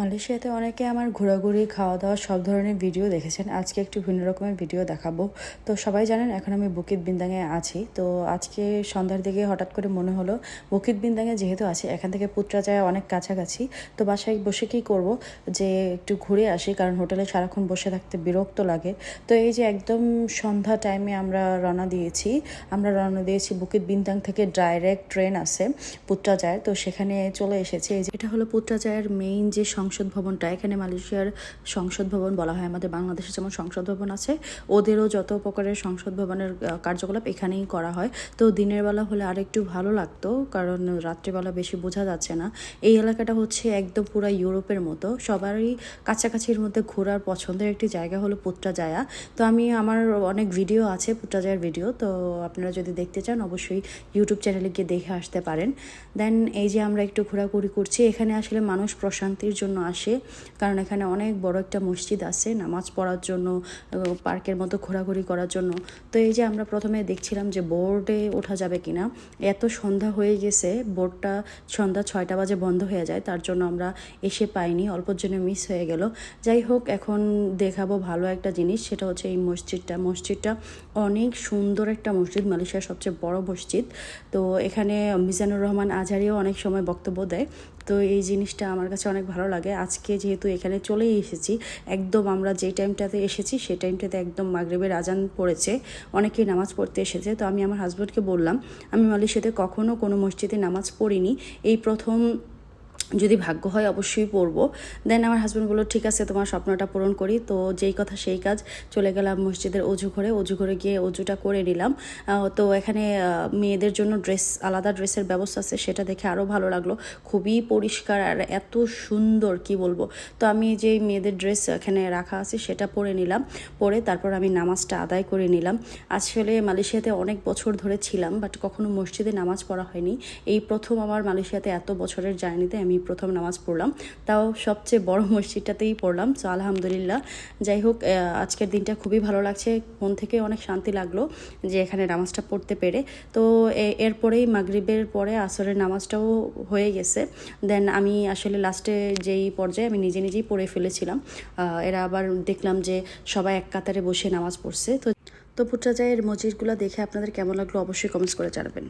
মালয়েশিয়াতে অনেকে আমার ঘোরাঘুরি খাওয়া দাওয়া সব ধরনের ভিডিও দেখেছেন। আজকে একটু ভিন্ন রকমের ভিডিও দেখাবো। তো সবাই জানেন, এখন আমি বুকিত বিন্দাঙে আছি। তো আজকে সন্ধ্যার দিকে হঠাৎ করে মনে হলো বুকিত বিন্দাঙে যেহেতু আছে, এখান থেকে পুত্রা যায় অনেক কাছাকাছি। তো বাসায় বসে কি করব? যে একটু ঘুরে আসি, কারণ হোটেলে সারাক্ষণ বসে থাকতে বিরক্ত লাগে। তো এই যে একদম সন্ধ্যা টাইমে আমরা রওনা দিয়েছি, আমরা রওনা দিয়েছি বুকিত বিন্দাং থেকে ডাইরেক্ট ট্রেন আছে পুত্রাজায়ের তো সেখানে চলে এসেছে। এই যে এটা হলো পুত্রাজায়ের মেইন যে সংসদ ভবনটা, এখানে মালয়েশিয়ার সংসদ ভবন বলা হয়, আমাদের বাংলাদেশে যেমন সংসদ ভবন আছে, ওদেরও যত প্রকারের সংসদ ভবনের কার্যকলাপ এখানেই করা হয়। তো দিনের বেলা হলে আর একটু ভালো লাগতো, কারণ রাত্রিবেলা বেশি বোঝা যাচ্ছে না। এই এলাকাটা হচ্ছে একদম পুরো ইউরোপের মতো, সবারই কাছাকাছির মধ্যে ঘোরার পছন্দের একটি জায়গা হলো পুত্রাজায়া। তো আমি, আমার অনেক ভিডিও আছে পুত্রাজায়ার ভিডিও, তো আপনারা যদি দেখতে চান অবশ্যই ইউটিউব চ্যানেলে গিয়ে দেখে আসতে পারেন। দেন এই যে আমরা একটু ঘোরাঘুরি করছি, এখানে আসলে মানুষ প্রশান্তির জন্য আসে। কারণ এখানে অনেক বড় একটা মসজিদ আছে নামাজ পড়ার জন্য পার্কের মতো ঘোরাঘুরি করার জন্য। তো এই যে আমরা প্রথমে দেখছিলাম যে বোর্ডে ওঠা যাবে কিনা, এত সন্ধ্যা হয়ে গেছে, বোর্ডটা সন্ধ্যা ছয়টা বাজে বন্ধ হয়ে যায়, তার জন্য আমরা এসে পাইনি অল্পর জন্য মিস হয়ে গেল। যাই হোক, এখন দেখাবো ভালো একটা জিনিস, সেটা হচ্ছে এই মসজিদটা। মসজিদটা অনেক সুন্দর একটা মসজিদ, মালয়েশিয়ার সবচেয়ে বড় মসজিদ। তো এখানে মিজানুর রহমান আজহারিও অনেক সময় বক্তব্য দেয়। তো এই জিনিসটা আমার কাছে অনেক ভালো লাগে। আজকে যেহেতু এখানে চলেই এসেছি, একদম আমরা যে টাইমটাতে এসেছি, সেই টাইমটাতে একদম মাগরেবের আজান পড়েছে। অনেকেই নামাজ পড়তে এসেছে। তো আমি আমার হাজব্যান্ডকে বললাম, আমি মালির সাথে কখনও কোনো মসজিদে নামাজ পড়িনি। এই প্রথম যদি ভাগ্য হয় অবশ্যই পড়ব। দেন আমার হাজব্যান্ড বলল, ঠিক আছে, তোমার স্বপ্নটা পূরণ করি। তো যেই কথা সেই কাজ, চলে গেলাম মসজিদের অজু ঘরে। অজু ঘরে গিয়ে অজুটা করে নিলাম। তো এখানে মেয়েদের জন্য ড্রেস আলাদা ড্রেসের ব্যবস্থা আছে, সেটা দেখে আরও ভালো লাগল। খুবই পরিষ্কার আর এত সুন্দর, কি বলব? তো আমি যে মেয়েদের ড্রেস এখানে রাখা আছে, সেটা পরে নিলাম। পরে তারপর আমি নামাজটা আদায় করে নিলাম। আসলে মালয়েশিয়াতে অনেক বছর ধরে ছিলাম বাট কখনো মসজিদে নামাজ পড়া হয়নি। এই প্রথম আমার মালয়েশিয়াতে এত বছরের জার্নিতে আমি প্রথম নামাজ পড়লাম। তাও সবচেয়ে বড় মসজিদটাতেই পড়লাম। তো আলহামদুলিল্লাহ, যাই হোক আজকের দিনটা খুবই ভালো লাগছে। মন থেকে অনেক শান্তি লাগল যে এখানে নামাজটা পড়তে পেরে। তো এরপরেই মাগরিবের পরে আসরের নামাজটাও হয়ে গেছে। দেন আমি আসলে লাস্টে যেই পর্যায়ে আমি নিজে নিজেই পড়ে ফেলেছিলাম। এরা আবার দেখলাম যে সবাই এক কাতারে বসে নামাজ পড়ছে। তো তো পুত্রাজায়ের মসজিদগুলো দেখে আপনাদের কেমন লাগল অবশ্যই কমেন্টস করে জানাবেন।